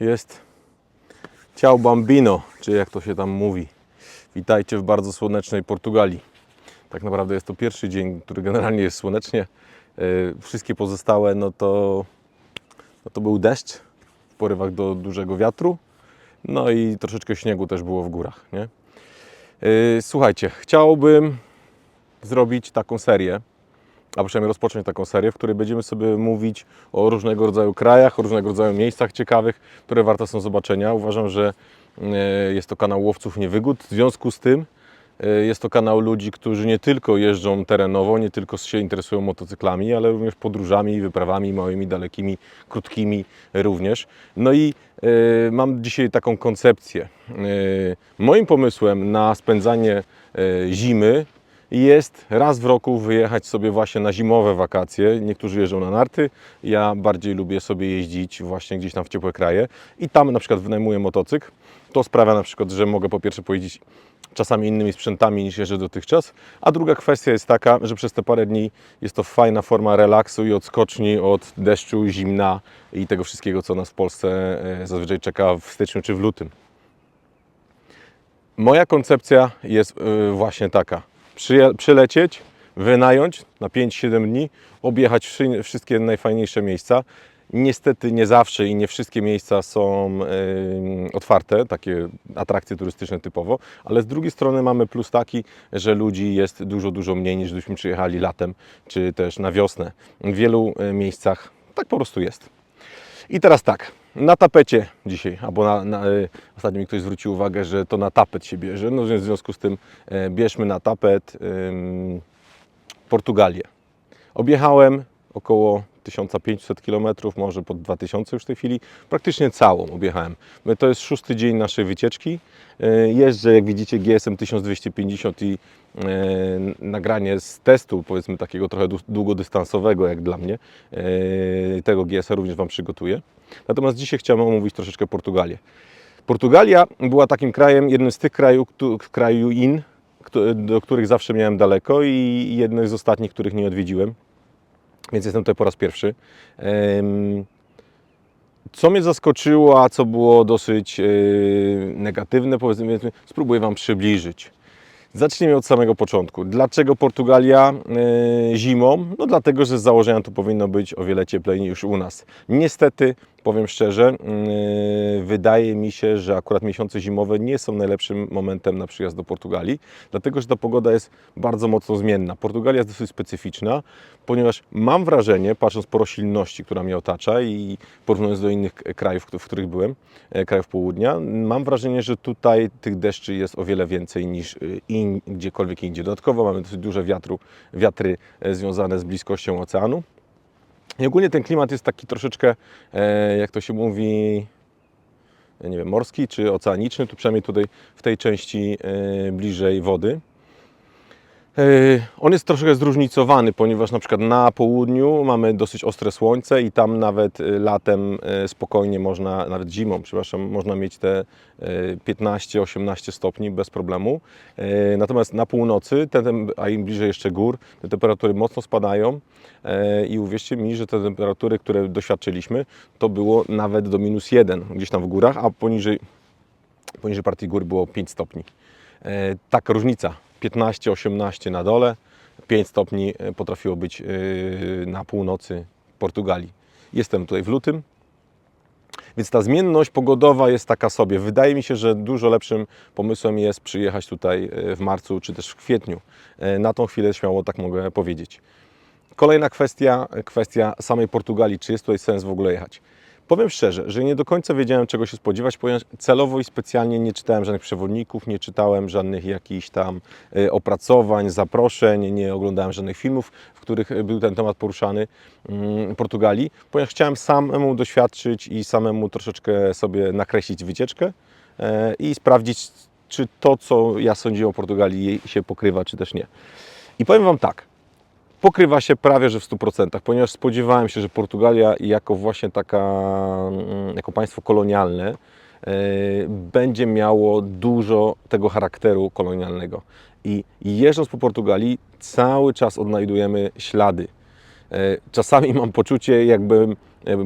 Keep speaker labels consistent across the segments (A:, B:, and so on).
A: jest Ciao Bambino, czy jak to się tam mówi. Witajcie w bardzo słonecznej Portugalii. Tak naprawdę jest to pierwszy dzień, który generalnie jest słonecznie. E, Wszystkie pozostałe, no to, no to był deszcz w porywach do dużego wiatru. No i troszeczkę śniegu też było w górach, nie? E, Słuchajcie, chciałbym zrobić taką serię, a przynajmniej rozpocząć taką serię, w której będziemy sobie mówić o różnego rodzaju krajach, o różnego rodzaju miejscach ciekawych, które warte są zobaczenia. Uważam, że e, jest to kanał łowców niewygód. W związku z tym e, jest to kanał ludzi, którzy nie tylko jeżdżą terenowo, nie tylko się interesują motocyklami, ale również podróżami, wyprawami małymi, dalekimi, krótkimi również. No i e, mam dzisiaj taką koncepcję. Moim pomysłem na spędzanie zimy jest raz w roku wyjechać sobie właśnie na zimowe wakacje. Niektórzy jeżdżą na narty, ja bardziej lubię sobie jeździć właśnie gdzieś tam w ciepłe kraje i tam na przykład wynajmuję motocykl. To sprawia na przykład, że mogę po pierwsze pojeździć czasami innymi sprzętami niż jeżdżę dotychczas, a druga kwestia jest taka, że przez te parę dni jest to fajna forma relaksu i odskoczni od deszczu, zimna i tego wszystkiego, co nas w Polsce e, zazwyczaj czeka w styczniu czy w lutym. Moja koncepcja jest y, właśnie taka. Przylecieć, wynająć na 5-7 dni, objechać wszy- wszystkie najfajniejsze miejsca. Niestety nie zawsze i nie wszystkie miejsca są otwarte, takie atrakcje turystyczne typowo, ale z drugiej strony mamy plus taki, że ludzi jest dużo, dużo mniej niż gdybyśmy przyjechali latem czy też na wiosnę. W wielu y, miejscach tak po prostu jest. I teraz tak, na tapecie dzisiaj, albo na, na, y, ostatnio mi ktoś zwrócił uwagę, że to na tapet się bierze, no więc w związku z tym e, bierzmy na tapet Portugalię. Objechałem około 1500 km, może pod 2000 już w tej chwili, praktycznie całą objechałem. To jest szósty dzień naszej wycieczki. E, Jeżdżę, jak widzicie, GSM 1250 i e, nagranie z testu, powiedzmy takiego trochę dłu- długodystansowego jak dla mnie, e, tego GS również Wam przygotuję. Natomiast dzisiaj chciałem omówić troszeczkę Portugalię. Portugalia była takim krajem, jednym z tych krajów, kraju in, do których zawsze miałem daleko i jednym z ostatnich, których nie odwiedziłem. Więc jestem tutaj po raz pierwszy. Co mnie zaskoczyło, a co było dosyć e, negatywne, powiedzmy, spróbuję Wam przybliżyć. Zacznijmy od samego początku. Dlaczego Portugalia e, zimą? No dlatego, że z założenia to powinno być o wiele cieplej niż u nas. Niestety, powiem szczerze, e, wydaje mi się, że akurat miesiące zimowe nie są najlepszym momentem na przyjazd do Portugalii, dlatego że ta pogoda jest bardzo mocno zmienna. Portugalia jest dosyć specyficzna, ponieważ mam wrażenie, patrząc po roślinności, która mnie otacza i porównując do innych krajów, w których byłem, e, krajów południa, mam wrażenie, że tutaj tych deszczy jest o wiele więcej niż y, gdziekolwiek indziej. Dodatkowo mamy dosyć duże wiatru, wiatry e, związane z bliskością oceanu. I ogólnie ten klimat jest taki troszeczkę, e, jak to się mówi, nie wiem, morski czy oceaniczny, tu przynajmniej tutaj w tej części e, bliżej wody. E, On jest troszkę zróżnicowany, ponieważ na przykład na południu mamy dosyć ostre słońce i tam nawet e, latem e, spokojnie można, nawet zimą, przepraszam, można mieć te e, 15-18 stopni bez problemu. Natomiast na północy, a im bliżej jeszcze gór, te temperatury mocno spadają i uwierzcie mi, że te temperatury, które doświadczyliśmy, to było nawet do minus 1 gdzieś tam w górach, a poniżej, poniżej partii gór było 5 stopni. Taka różnica 15-18 na dole, 5 stopni e, potrafiło być e, na północy Portugalii. Jestem tutaj w lutym, więc ta zmienność pogodowa jest taka sobie. Wydaje mi się, że dużo lepszym pomysłem jest przyjechać tutaj e, w marcu czy też w kwietniu. Na tą chwilę śmiało tak mogę powiedzieć. Kolejna kwestia, kwestia samej Portugalii. Czy jest tutaj sens w ogóle jechać? Powiem szczerze, że nie do końca wiedziałem czego się spodziewać, ponieważ celowo i specjalnie nie czytałem żadnych przewodników, nie czytałem żadnych jakichś tam e, opracowań, zaproszeń, nie oglądałem żadnych filmów, w których e, był ten temat poruszany mm, Portugalii, ponieważ chciałem samemu doświadczyć i samemu troszeczkę sobie nakreślić wycieczkę e, i sprawdzić, czy to, co ja sądziłem o Portugalii, się pokrywa, czy też nie. I powiem Wam tak, pokrywa się prawie że w 100%, ponieważ spodziewałem się, że Portugalia jako właśnie taka, mm, jako państwo kolonialne e, będzie miało dużo tego charakteru kolonialnego. I jeżdżąc po Portugalii cały czas odnajdujemy ślady. E, Czasami mam poczucie, jakbym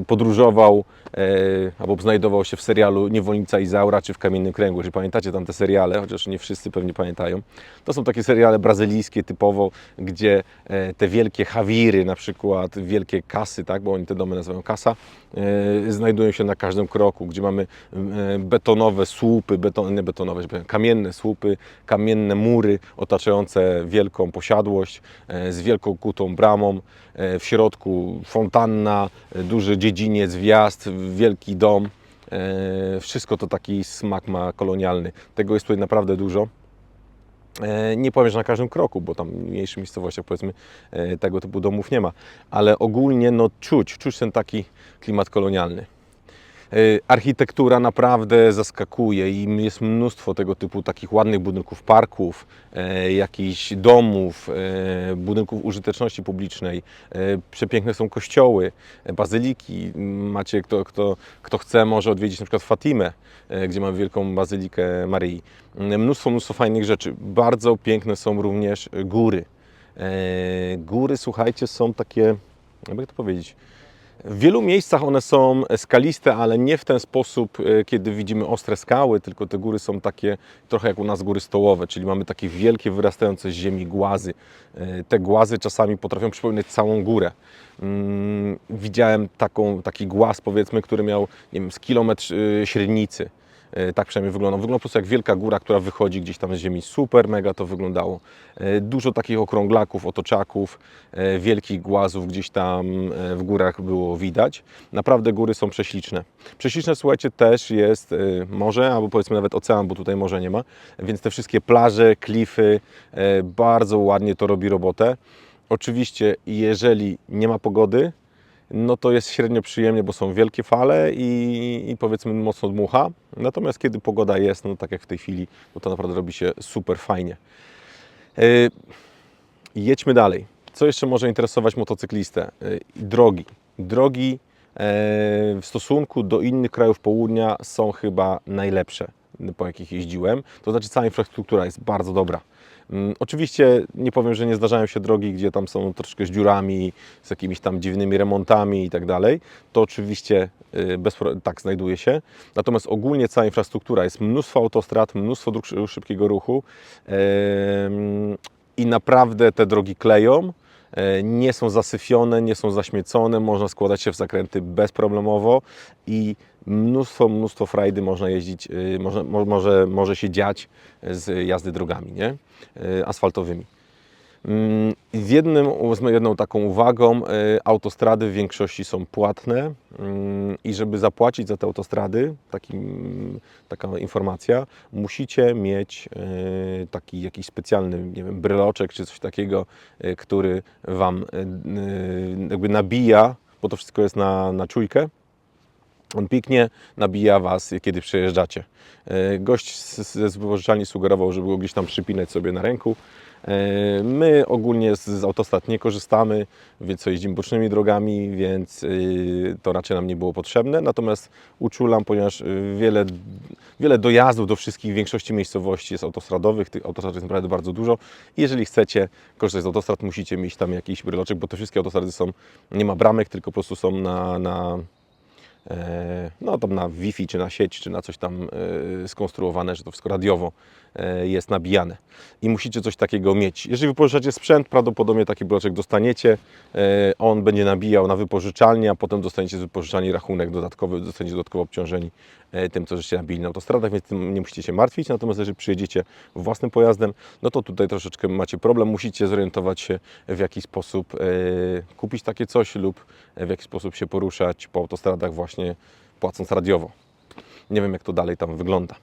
A: podróżował e, albo znajdował się w serialu Niewolnica Izaura czy w Kamiennym Kręgu. Jeżeli pamiętacie tam te seriale, chociaż nie wszyscy pewnie pamiętają, to są takie seriale brazylijskie typowo, gdzie e, te wielkie hawiry, na przykład wielkie kasy, tak, bo oni te domy nazywają kasa, e, znajdują się na każdym kroku, gdzie mamy e, betonowe słupy, beton, nie betonowe, kamienne słupy, kamienne mury otaczające wielką posiadłość e, z wielką kutą bramą, e, w środku fontanna, e, duży dziedziniec, wjazd, wielki dom. E, Wszystko to taki smak ma kolonialny. Tego jest tutaj naprawdę dużo. E, Nie powiem, że na każdym kroku, bo tam w mniejszych miejscowościach powiedzmy e, tego typu domów nie ma, ale ogólnie no czuć, czuć ten taki klimat kolonialny. E, Architektura naprawdę zaskakuje i jest mnóstwo tego typu takich ładnych budynków, parków, e, jakichś domów, e, budynków użyteczności publicznej. Przepiękne są kościoły, bazyliki. Macie, kto, kto, kto chce, może odwiedzić na przykład Fatimę, gdzie mamy wielką bazylikę Maryi. Mnóstwo, mnóstwo fajnych rzeczy. Bardzo piękne są również góry. Góry, słuchajcie, są takie, jakby to powiedzieć, w wielu miejscach one są skaliste, ale nie w ten sposób, e, kiedy widzimy ostre skały, tylko te góry są takie trochę jak u nas góry stołowe, czyli mamy takie wielkie, wyrastające z ziemi głazy. E, Te głazy czasami potrafią przypominać całą górę. Mm, Widziałem taką, taki głaz, powiedzmy, który miał nie wiem, z kilometr e, średnicy. E, Tak przynajmniej wyglądał. Wyglądał po prostu jak wielka góra, która wychodzi gdzieś tam z ziemi. Super, mega to wyglądało. E, Dużo takich okrąglaków, otoczaków, e, wielkich głazów gdzieś tam w górach było widać. Naprawdę góry są prześliczne. Prześliczne, słuchajcie, też jest morze, albo powiedzmy nawet ocean, bo tutaj morza nie ma. Więc te wszystkie plaże, klify, bardzo ładnie to robi robotę. Oczywiście, jeżeli nie ma pogody, no to jest średnio przyjemnie, bo są wielkie fale i, i powiedzmy mocno dmucha. Natomiast kiedy pogoda jest, no tak jak w tej chwili, no to naprawdę robi się super fajnie. Yy, jedźmy dalej. Co jeszcze może interesować motocyklistę? Yy, drogi. Drogi yy, w stosunku do innych krajów południa są chyba najlepsze, po jakich jeździłem. To znaczy cała infrastruktura jest bardzo dobra. Mm, Oczywiście nie powiem, że nie zdarzają się drogi, gdzie tam są troszkę z dziurami, z jakimiś tam dziwnymi remontami i tak dalej. To oczywiście y, bez, tak znajduje się. Natomiast ogólnie cała infrastruktura jest mnóstwo autostrad, mnóstwo dróg szy- szybkiego ruchu i naprawdę te drogi kleją. e, Nie są zasyfione, nie są zaśmiecone, można składać się w zakręty bezproblemowo i mnóstwo, mnóstwo frajdy można jeździć, y, może, mo- może, może się dziać z jazdy drogami nie? Y, asfaltowymi. Mm, Z, jednym, z jedną taką uwagą, y, autostrady w większości są płatne mm, i żeby zapłacić za te autostrady, taki, taka informacja, musicie mieć y, taki jakiś specjalny, nie wiem, bryloczek czy coś takiego, y, który Wam y, y, jakby nabija, bo to wszystko jest na, na czujkę, on pięknie nabija Was, kiedy przejeżdżacie. E, Gość ze wypożyczalni sugerował, żeby go gdzieś tam przypinać sobie na ręku. E, My ogólnie z, autostrad nie korzystamy, więc co jeździmy bocznymi drogami, więc y, to raczej nam nie było potrzebne. Natomiast uczulam, ponieważ wiele, wiele dojazdów do wszystkich, większości miejscowości jest autostradowych, tych autostrad jest naprawdę bardzo dużo. Jeżeli chcecie korzystać z autostrad, musicie mieć tam jakiś bryloczek, bo te wszystkie autostrady są, nie ma bramek, tylko po prostu są na, na e, no tam na Wi-Fi, czy na sieć, czy na coś tam e, skonstruowane, że to wszystko radiowo e, jest nabijane. I musicie coś takiego mieć. Jeżeli wypożyczacie sprzęt, prawdopodobnie taki bloczek dostaniecie. E, On będzie nabijał na wypożyczalnię, a potem dostaniecie z wypożyczalni rachunek dodatkowy, dostaniecie dodatkowo obciążeni e, tym, co żeście nabili na autostradach, więc tym nie musicie się martwić. Natomiast jeżeli przyjedziecie własnym pojazdem, no to tutaj troszeczkę macie problem. Musicie zorientować się, w jaki sposób e, kupić takie coś lub w jaki sposób się poruszać po autostradach właśnie płacąc radiowo. Nie wiem, jak to dalej tam wygląda.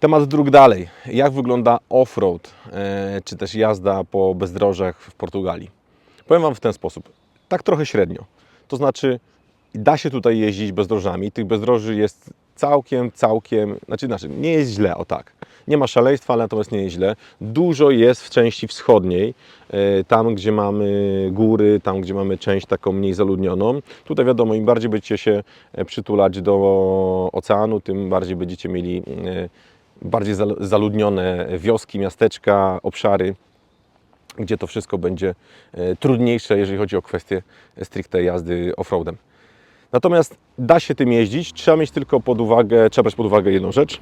A: Temat dróg dalej. Jak wygląda off-road, e, czy też jazda po bezdrożach w Portugalii? Powiem Wam w ten sposób. Tak trochę średnio. To znaczy, da się tutaj jeździć bezdrożami. Tych bezdroży jest całkiem, całkiem, znaczy, znaczy nie jest źle, o tak. Nie ma szaleństwa, ale natomiast nie jest źle. Dużo jest w części wschodniej, e, tam gdzie mamy góry, tam gdzie mamy część taką mniej zaludnioną. Tutaj wiadomo, im bardziej będziecie się e, przytulać do oceanu, tym bardziej będziecie mieli e, bardziej zal- zaludnione wioski, miasteczka, obszary gdzie to wszystko będzie trudniejsze, jeżeli chodzi o kwestię stricte jazdy offroadem. Natomiast da się tym jeździć, trzeba mieć tylko pod uwagę, trzeba brać pod uwagę jedną rzecz.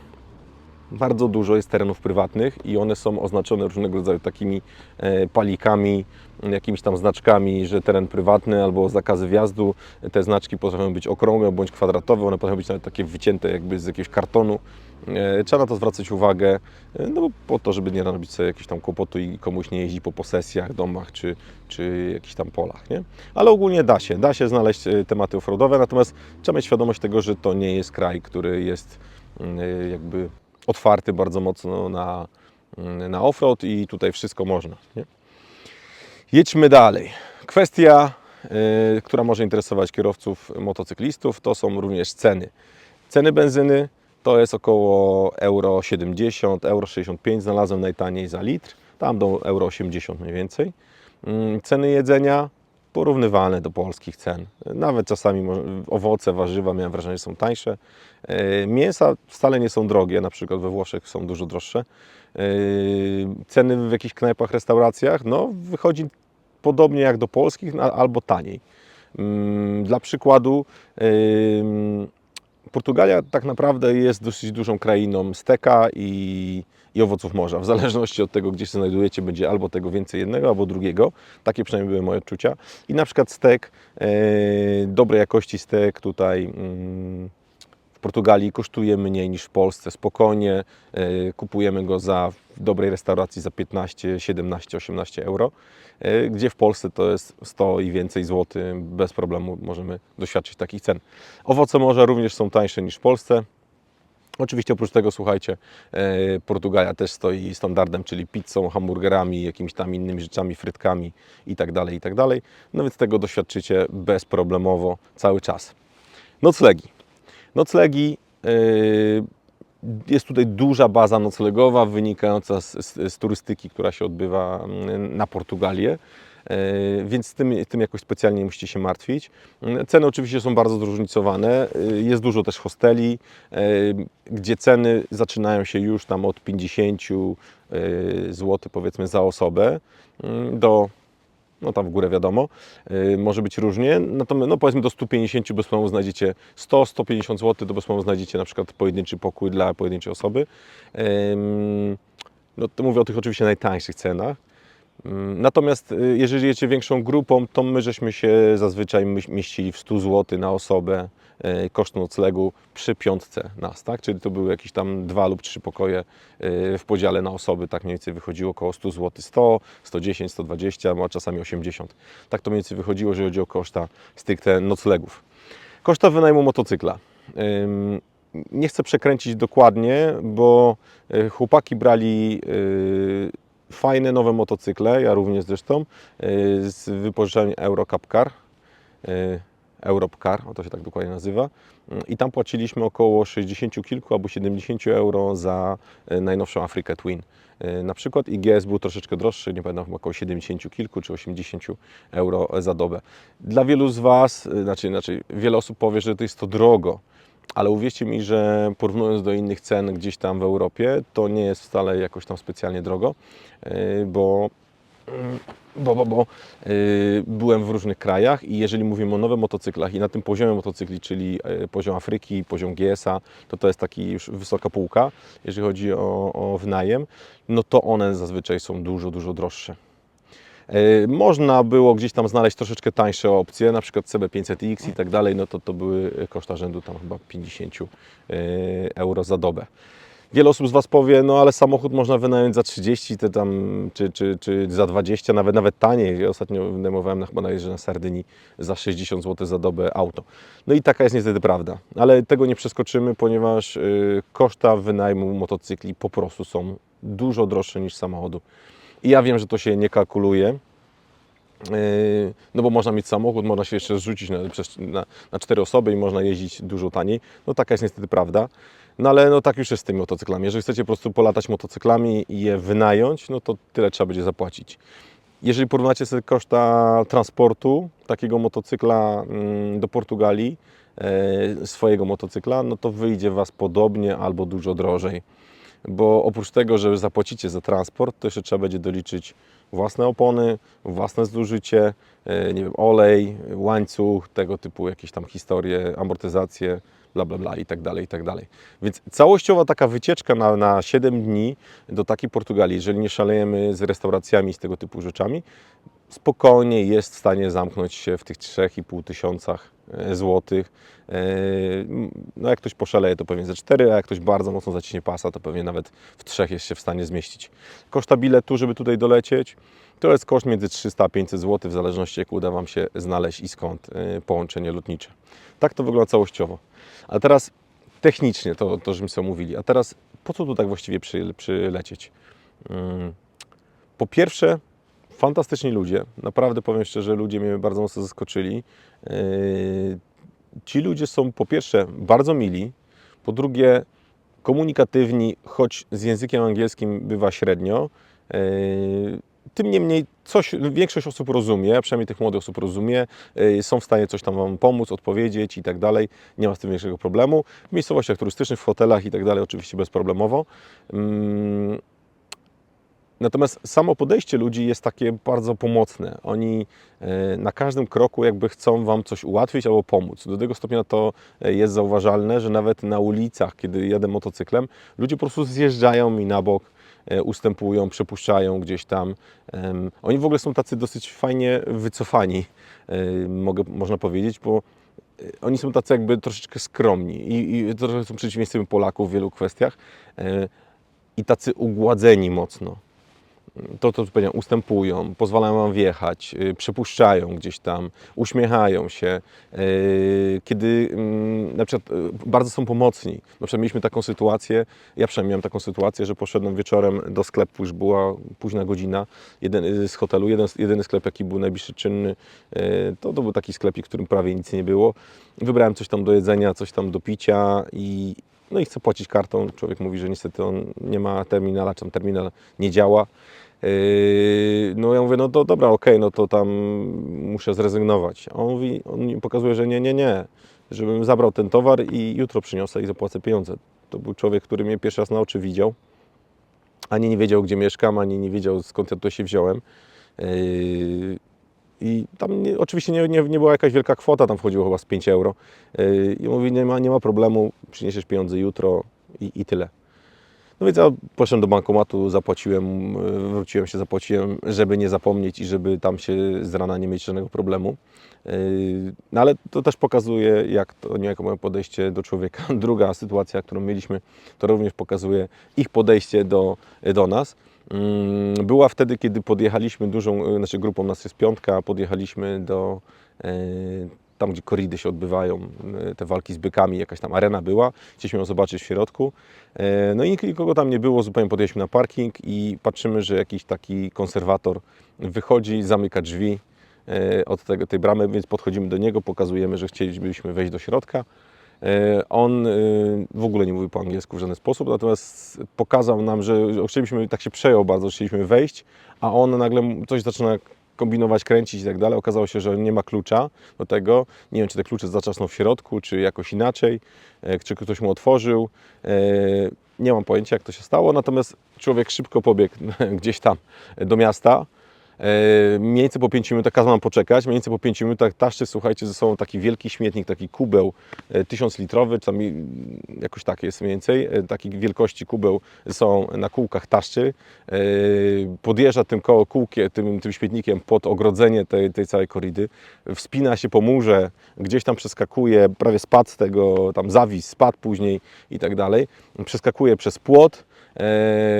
A: Bardzo dużo jest terenów prywatnych i one są oznaczone różnego rodzaju takimi e, palikami, jakimiś tam znaczkami, że teren prywatny albo zakazy wjazdu. Te znaczki potrafią być okrągłe bądź kwadratowe, one potrafią być nawet takie wycięte jakby z jakiegoś kartonu. E, Trzeba na to zwracać uwagę, e, no bo po to, żeby nie narobić sobie jakiegoś tam kłopotu i komuś nie jeździć po posesjach, domach czy, czy jakichś tam polach, nie? Ale ogólnie da się, da się znaleźć e, tematy offroadowe, natomiast trzeba mieć świadomość tego, że to nie jest kraj, który jest mm, jakby otwarty bardzo mocno na, mm, na offroad i tutaj wszystko można, nie? Jedźmy dalej. Kwestia, która może interesować kierowców motocyklistów, to są również ceny. Ceny benzyny to jest około euro 70, euro 65, znalazłem najtaniej za litr, tam do euro 80 mniej więcej. Mm, Ceny jedzenia porównywalne do polskich cen. Nawet czasami owoce, warzywa miałem wrażenie, że są tańsze. Y, Mięsa wcale nie są drogie, na przykład we Włoszech są dużo droższe. Y, Ceny w jakichś knajpach, restauracjach, no wychodzi podobnie jak do polskich, na- albo taniej. Mm, Dla przykładu, Portugalia tak naprawdę jest dosyć dużą krainą steka i, i owoców morza. W zależności od tego, gdzie się znajdujecie, będzie albo tego więcej jednego, albo drugiego. Takie przynajmniej były moje odczucia. I na przykład stek, e, dobrej jakości stek tutaj mm, Portugalii kosztuje mniej niż w Polsce. Spokojnie e, kupujemy go za w dobrej restauracji za 15, 17, 18 euro, e, gdzie w Polsce to jest 100 i więcej złotych. Bez problemu możemy doświadczyć takich cen. Owoce morza również są tańsze niż w Polsce. Oczywiście oprócz tego, słuchajcie, e, Portugalia też stoi standardem, czyli pizzą, hamburgerami, jakimiś tam innymi rzeczami, frytkami itd., itd. No więc tego doświadczycie bezproblemowo cały czas. Noclegi. Noclegi, yy, jest tutaj duża baza noclegowa wynikająca z, z, z turystyki, która się odbywa mm, na Portugalię. Yy, Więc z tym, tym jakoś specjalnie nie musicie się martwić. Yy, Ceny oczywiście są bardzo zróżnicowane. Jest dużo też hosteli, gdzie ceny zaczynają się już tam od 50 zł powiedzmy za osobę do no tam w górę wiadomo, yy, może być różnie, natomiast no powiedzmy do 150 bez problemu znajdziecie 100-150 zł, to bez problemu znajdziecie na przykład pojedynczy pokój dla pojedynczej osoby. Ym, No to mówię o tych oczywiście najtańszych cenach. Natomiast y, jeżeli jedziecie większą grupą, to my żeśmy się zazwyczaj mieścili w 100 zł na osobę koszt noclegu przy piątce nas, tak? Czyli to były jakieś tam dwa lub trzy pokoje y, w podziale na osoby, tak mniej więcej wychodziło około 100 zł, 100, 110, 120, a czasami 80. Tak to mniej więcej wychodziło, jeżeli chodzi o koszta stricte noclegów. Koszta wynajmu motocykla. Nie chcę przekręcić dokładnie, bo y, chłopaki brali fajne nowe motocykle, ja również zresztą, z Car. y, Europe Car, o to się tak dokładnie nazywa. Y, I tam płaciliśmy około 60 kilku albo 70 euro za y, najnowszą Afrikę Twin. Y, Na przykład IGS był troszeczkę droższy, nie pamiętam, około 70 kilku czy 80 euro za dobę. Dla wielu z Was, znaczy, znaczy wiele osób powie, że to jest to drogo, ale uwierzcie mi, że porównując do innych cen gdzieś tam w Europie, to nie jest wcale jakoś tam specjalnie drogo, bo bo, bo, bo y, byłem w różnych krajach i jeżeli mówimy o nowych motocyklach i na tym poziomie motocykli, czyli y, poziom Afryki, poziom GS-a, to to jest taki już wysoka półka, jeżeli chodzi o, o wynajem, no to one zazwyczaj są dużo, dużo droższe. Y, Można było gdzieś tam znaleźć troszeczkę tańsze opcje, na przykład CB500X i tak dalej, no to to były koszta rzędu tam chyba 50 y, euro za dobę. Wiele osób z Was powie, no ale samochód można wynająć za 30 te tam, czy, czy, czy za 20, nawet nawet taniej. Ostatnio wynajmowałem na, chyba na na Sardynii za 60 zł za dobę auto. No i taka jest niestety prawda. Ale tego nie przeskoczymy, ponieważ y, koszta wynajmu motocykli po prostu są dużo droższe niż samochodu. I ja wiem, że to się nie kalkuluje, Yy, no bo można mieć samochód, można się jeszcze zrzucić na, na, na cztery osoby i można jeździć dużo taniej. No taka jest niestety prawda. No ale no tak już jest z tymi motocyklami. Jeżeli chcecie po prostu polatać motocyklami i je wynająć, no to tyle trzeba będzie zapłacić. Jeżeli porównacie sobie koszta transportu takiego motocykla mm, do Portugalii, e, swojego motocykla, no to wyjdzie Was podobnie albo dużo drożej. bo oprócz tego, że zapłacicie za transport, to jeszcze trzeba będzie doliczyć własne opony, własne zużycie, e, nie wiem, olej, łańcuch, tego typu jakieś tam historie, amortyzacje, bla, bla, bla i tak dalej, i tak dalej. Więc całościowa taka wycieczka na, na 7 dni do takiej Portugalii, jeżeli nie szalejemy z restauracjami z tego typu rzeczami, spokojnie jest w stanie zamknąć się w tych 3,5 tysiącach e, złotych. E, No jak ktoś poszaleje, to pewnie ze 4, a jak ktoś bardzo mocno zaciśnie pasa, to pewnie nawet w 3 jest się w stanie zmieścić. Koszta biletu, żeby tutaj dolecieć, to jest koszt między 300 a 500 zł, w zależności jak uda Wam się znaleźć i skąd e, połączenie lotnicze. Tak to wygląda całościowo. A teraz technicznie to, to żeśmy sobie mówili. A teraz po co tu tak właściwie przy, przylecieć? Mm, Po pierwsze, fantastyczni ludzie. Naprawdę powiem szczerze, ludzie mnie bardzo mocno zaskoczyli. Yy, Ci ludzie są po pierwsze bardzo mili, po drugie komunikatywni, choć z językiem angielskim bywa średnio. Tym niemniej coś, większość osób rozumie, przynajmniej tych młodych osób rozumie, yy, są w stanie coś tam Wam pomóc, odpowiedzieć i tak dalej. Nie ma z tym większego problemu. W miejscowościach turystycznych, w hotelach i tak dalej oczywiście bezproblemowo. Mm, Natomiast samo podejście ludzi jest takie bardzo pomocne. Oni e, na każdym kroku jakby chcą Wam coś ułatwić albo pomóc. Do tego stopnia to e, jest zauważalne, że nawet na ulicach, kiedy jadę motocyklem, ludzie po prostu zjeżdżają mi na bok, ustępują, przepuszczają gdzieś tam. Oni w ogóle są tacy dosyć fajnie wycofani, e, mogę, można powiedzieć, bo e, oni są tacy jakby troszeczkę skromni i, i trochę są przeciwieństwem Polaków w wielu kwestiach e, i tacy ugładzeni mocno to, to powiedziałem, ustępują, pozwalają Wam wjechać, y, przepuszczają gdzieś tam, uśmiechają się, y, kiedy mm, na przykład y, bardzo są pomocni. Na przykład mieliśmy taką sytuację, ja przynajmniej miałem taką sytuację, że poszedłem wieczorem do sklepu, już była późna godzina, jeden, z hotelu, jeden, jedyny sklep, jaki był najbliższy czynny, to, to był taki sklepik, w którym prawie nic nie było. Wybrałem coś tam do jedzenia, coś tam do picia i no i chcę płacić kartą. Człowiek mówi, że niestety on nie ma terminala, czy tam terminal nie działa. Yy, No ja mówię, no to dobra, okej, no to tam muszę zrezygnować. A on mówi, on mi pokazuje, że nie, nie, nie, żebym zabrał ten towar i jutro przyniosę i zapłacę pieniądze. To był człowiek, który mnie pierwszy raz na oczy widział, ani nie wiedział, gdzie mieszkam, ani nie wiedział, skąd ja tu się wziąłem. I tam nie, oczywiście nie, nie, nie była jakaś wielka kwota, tam wchodziło chyba z 5 euro. Yy, I mówi, nie ma, nie ma problemu, przyniesiesz pieniądze jutro i, i tyle. No więc ja poszedłem do bankomatu, zapłaciłem, yy, wróciłem się, zapłaciłem, żeby nie zapomnieć i żeby tam się z rana nie mieć żadnego problemu. Yy, No ale to też pokazuje, jak to niejako moje podejście do człowieka. Druga sytuacja, którą mieliśmy, to również pokazuje ich podejście do, do nas. Mm, Była wtedy, kiedy podjechaliśmy dużą, yy, znaczy grupą nas jest piątka, podjechaliśmy do yy, tam, gdzie koridy się odbywają, yy, te walki z bykami, jakaś tam arena była. Chcieliśmy ją zobaczyć w środku. No i nikogo tam nie było, zupełnie podjechaliśmy na parking i patrzymy, że jakiś taki konserwator wychodzi, zamyka drzwi od tego, tej bramy, więc podchodzimy do niego, pokazujemy, że chcielibyśmy wejść do środka. E, On y, w ogóle nie mówił po angielsku w żaden sposób, natomiast pokazał nam, że chcieliśmy, tak się przejął bardzo, chcieliśmy wejść, a on nagle coś zaczyna kombinować, kręcić i tak dalej. Okazało się, że nie ma klucza do tego. Nie wiem, czy te klucze zaczasną w środku, czy jakoś inaczej, e, czy ktoś mu otworzył. E, Nie mam pojęcia, jak to się stało, natomiast człowiek szybko pobiegł gdzieś tam do miasta. E, Mniej więcej po 5 minutach kazał nam poczekać. Mniej więcej po 5 minutach taszczy, słuchajcie, ze sobą taki wielki śmietnik, taki kubeł e, 1000 litrowy, czy tam i- jakoś tak jest mniej więcej, e, takiej wielkości kubeł są na kółkach taszczy. E, Podjeżdża tym koło kółkiem, tym, tym śmietnikiem pod ogrodzenie tej, tej całej koridy. Wspina się po murze, gdzieś tam przeskakuje, prawie spadł z tego, tam zawis, spadł później i tak dalej. Przeskakuje przez płot e,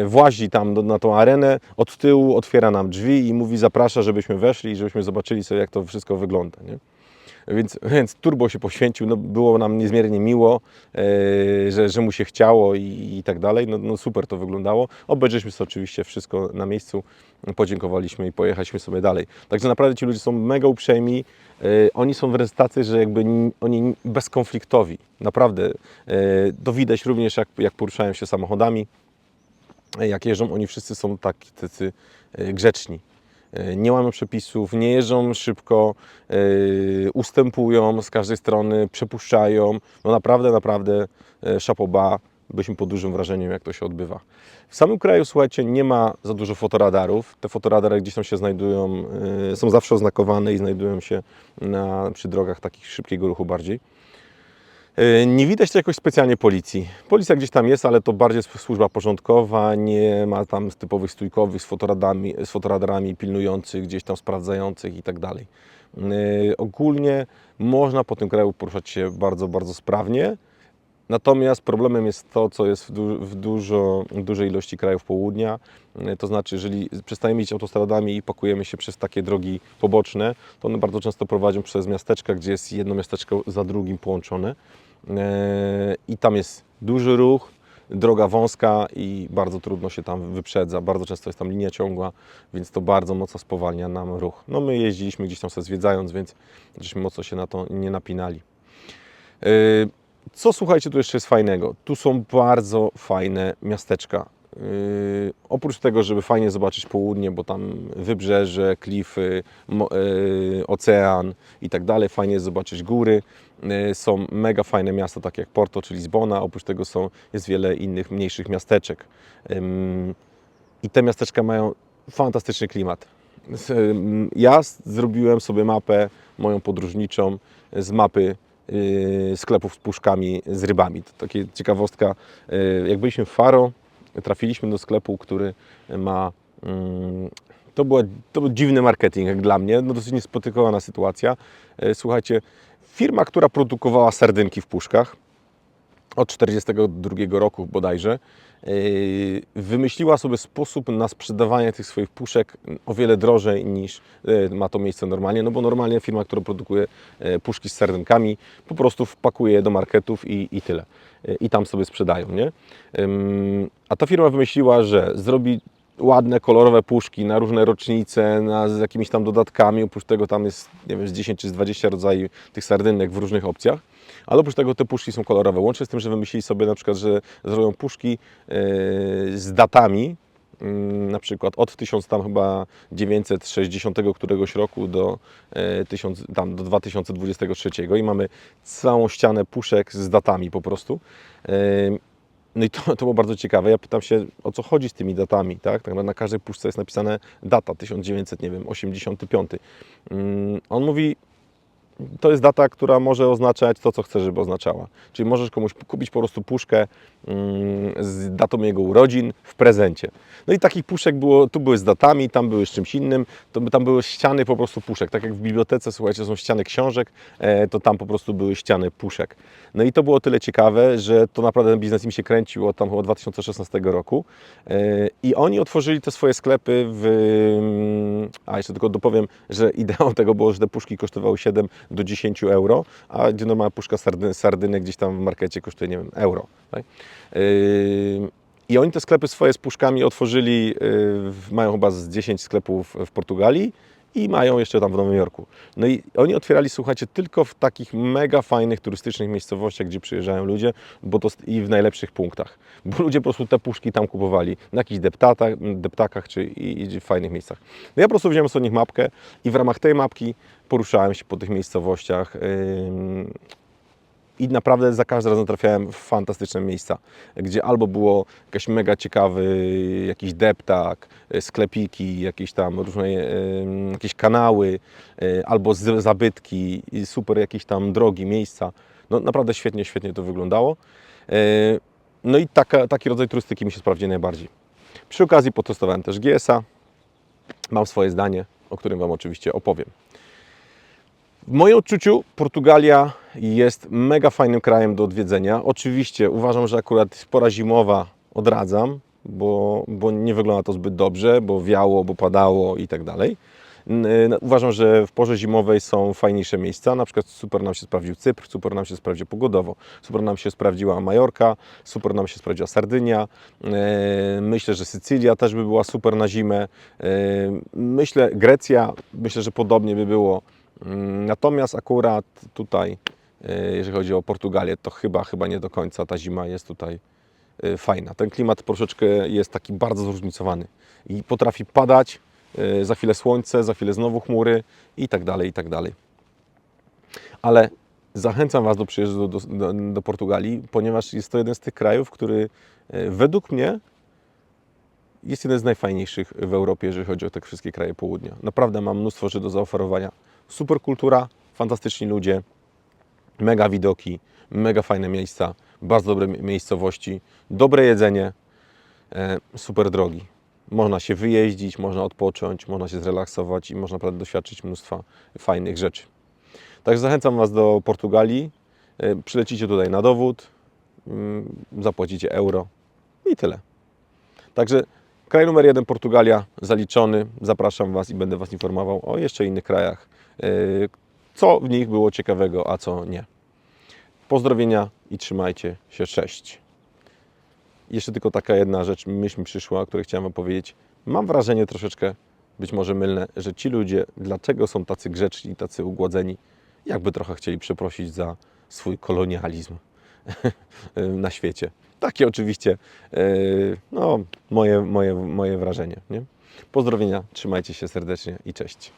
A: włazi tam na tą arenę, od tyłu otwiera nam drzwi i mówi zaprasza, żebyśmy weszli i żebyśmy zobaczyli sobie, jak to wszystko wygląda. Nie? Więc, więc turbo się poświęcił, no, było nam niezmiernie miło, e, że, że mu się chciało i, i tak dalej. No, no super to wyglądało. Obejrzeliśmy sobie oczywiście wszystko na miejscu, podziękowaliśmy i pojechaliśmy sobie dalej. Także naprawdę ci ludzie są mega uprzejmi. E, oni są wręcz tacy, że jakby ni- oni bezkonfliktowi. Naprawdę. E, to widać również, jak, jak poruszają się samochodami jak jeżdżą, oni wszyscy są taki, tacy e, grzeczni. E, Nie łamią przepisów, nie jeżdżą szybko, e, ustępują z każdej strony, przepuszczają. No naprawdę, naprawdę szapoba, byliśmy pod dużym wrażeniem, jak to się odbywa. W samym kraju, słuchajcie, nie ma za dużo fotoradarów. Te fotoradary gdzieś tam się znajdują, są zawsze oznakowane i znajdują się na, przy drogach takich szybkiego ruchu bardziej. Y, Nie widać tu jakoś specjalnie policji. Policja gdzieś tam jest, ale to bardziej służba porządkowa, nie ma tam typowych stójkowych z, fotoradami, z fotoradarami pilnujących, gdzieś tam sprawdzających i tak dalej. Y, Ogólnie można po tym kraju poruszać się bardzo, bardzo sprawnie. Natomiast problemem jest to, co jest w, du- w, dużo, w dużej ilości krajów południa. Y, To znaczy, jeżeli przestajemy iść autostradami i pakujemy się przez takie drogi poboczne, to one bardzo często prowadzą przez miasteczka, gdzie jest jedno miasteczko za drugim połączone. E, I tam jest duży ruch, droga wąska i bardzo trudno się tam wyprzedza. Bardzo często jest tam linia ciągła, więc to bardzo mocno spowalnia nam ruch. No my jeździliśmy gdzieś tam sobie zwiedzając, więc żeśmy mocno się na to nie napinali. Co słuchajcie, tu jeszcze jest fajnego? Tu są bardzo fajne miasteczka. Yy, oprócz tego, żeby fajnie zobaczyć południe, bo tam wybrzeże, klify, yy, ocean i tak dalej, fajnie zobaczyć góry. Yy, są mega fajne miasta, takie jak Porto czy Lizbona. Oprócz tego są, jest wiele innych mniejszych miasteczek. Ym, I te miasteczka mają fantastyczny klimat. Ym, Ja zrobiłem sobie mapę moją podróżniczą z mapy yy, sklepów z puszkami z rybami. To takie ciekawostka. Yy, Jak byliśmy w Faro, trafiliśmy do sklepu, który ma. mm, To, była, to był dziwny marketing jak dla mnie, no dosyć niespotykowana sytuacja. Yy, Słuchajcie, firma, która produkowała sardynki w puszkach od 1942 roku bodajże, yy, wymyśliła sobie sposób na sprzedawanie tych swoich puszek o wiele drożej niż yy, ma to miejsce normalnie, no bo normalnie firma, która produkuje yy, puszki z sardynkami, po prostu wpakuje je do marketów i, i tyle. I tam sobie sprzedają, nie? A ta firma wymyśliła, że zrobi ładne, kolorowe puszki na różne rocznice, na, z jakimiś tam dodatkami. Oprócz tego tam jest, nie wiem, z 10 czy z 20 rodzajów tych sardynek w różnych opcjach. Ale oprócz tego te puszki są kolorowe. Łącznie z tym, że wymyślili sobie na przykład, że zrobią puszki yy, z datami, mm, na przykład od 1000 tam chyba 960 któregoś roku do, e, 1000, tam do 2023 i mamy całą ścianę puszek z datami po prostu. E, No i to, to było bardzo ciekawe. Ja pytam się, o co chodzi z tymi datami, tak? tak na każdej puszce jest napisane data 1900, nie wiem, 85. Mm, On mówi, to jest data, która może oznaczać to, co chcesz, żeby oznaczała. Czyli możesz komuś kupić po prostu puszkę mm, z datą jego urodzin w prezencie. No i takich puszek było, tu były z datami, tam były z czymś innym, to, tam były ściany po prostu puszek. Tak jak w bibliotece, słuchajcie, są ściany książek, e, to tam po prostu były ściany puszek. No i to było tyle ciekawe, że to naprawdę ten biznes im się kręcił od tam chyba 2016 roku. E, I oni otworzyli te swoje sklepy w... mm, A jeszcze tylko dopowiem, że ideą tego było, że te puszki kosztowały 7 do 10 euro, a gdzie normalna puszka sardy, sardynek gdzieś tam w markecie kosztuje, nie wiem, euro. Tak? Yy, I oni te sklepy swoje z puszkami otworzyli, yy, mają chyba z 10 sklepów w Portugalii i mają jeszcze tam w Nowym Jorku. No i oni otwierali, słuchajcie, tylko w takich mega fajnych turystycznych miejscowościach, gdzie przyjeżdżają ludzie, bo to i w najlepszych punktach. Bo ludzie po prostu te puszki tam kupowali, na jakichś deptatach, deptakach czy i, i w fajnych miejscach. No ja po prostu wziąłem sobie od nich mapkę i w ramach tej mapki poruszałem się po tych miejscowościach. Ym, i naprawdę za każdym razem trafiałem w fantastyczne miejsca, gdzie albo było jakiś mega ciekawy jakiś deptak, e, sklepiki, jakieś tam różne em, jakieś kanały, e, albo zabytki, super jakieś tam drogi, miejsca. No naprawdę świetnie, świetnie to wyglądało. E, No i taka, taki rodzaj turystyki mi się sprawdzi najbardziej. Przy okazji potestowałem też GS-a. Mam swoje zdanie, o którym Wam oczywiście opowiem. W moim odczuciu Portugalia jest mega fajnym krajem do odwiedzenia. Oczywiście uważam, że akurat pora zimowa odradzam, bo, bo nie wygląda to zbyt dobrze, bo wiało, bo padało i tak dalej. Uważam, że w porze zimowej są fajniejsze miejsca. Na przykład super nam się sprawdził Cypr, super nam się sprawdził pogodowo, super nam się sprawdziła Majorka, super nam się sprawdziła Sardynia. E, Myślę, że Sycylia też by była super na zimę. E, Myślę, Grecja, myślę, że podobnie by było. Mm, Natomiast akurat tutaj, e, jeżeli chodzi o Portugalię, to chyba, chyba nie do końca ta zima jest tutaj e, fajna. Ten klimat troszeczkę jest taki bardzo zróżnicowany i potrafi padać, e, za chwilę słońce, za chwilę znowu chmury i tak dalej, i tak dalej. Ale Zachęcam Was do przyjazdu do, do, do Portugalii, ponieważ jest to jeden z tych krajów, który według mnie jest jeden z najfajniejszych w Europie, jeżeli chodzi o te wszystkie kraje południa. Naprawdę mam mnóstwo rzeczy do zaoferowania. Super kultura, fantastyczni ludzie, mega widoki, mega fajne miejsca, bardzo dobre mi- miejscowości, dobre jedzenie, e, super drogi. Można się wyjeździć, można odpocząć, można się zrelaksować i można naprawdę doświadczyć mnóstwa fajnych rzeczy. Także zachęcam Was do Portugalii. E, Przylecicie tutaj na dowód, mm, zapłacicie euro i tyle. Także kraj numer jeden Portugalia zaliczony. Zapraszam Was i będę Was informował o jeszcze innych krajach, e, co w nich było ciekawego, a co nie. Pozdrowienia i trzymajcie się. Cześć. Jeszcze tylko taka jedna rzecz, myśl mi przyszła, o której chciałem Wam powiedzieć. Mam wrażenie troszeczkę, być może mylne, że ci ludzie, dlaczego są tacy grzeczni, tacy ugładzeni, jakby trochę chcieli przeprosić za swój kolonializm na świecie. Takie oczywiście yy, no, moje, moje, moje wrażenie. Nie? Pozdrowienia, trzymajcie się serdecznie i cześć.